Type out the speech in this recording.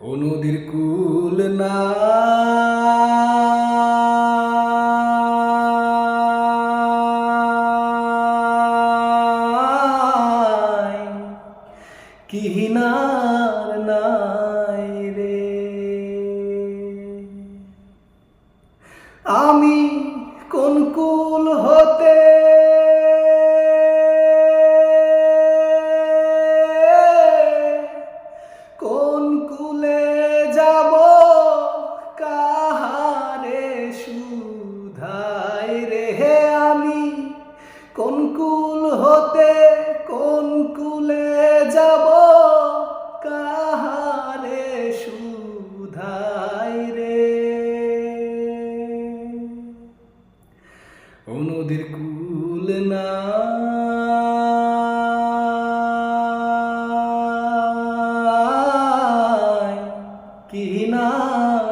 ও কুল না। রে। আমি কোন কুল হতে কোন কুল হতে কোন কুলে যাব? কাহারে সুধাই রে? নদীর কুল না। নাই রে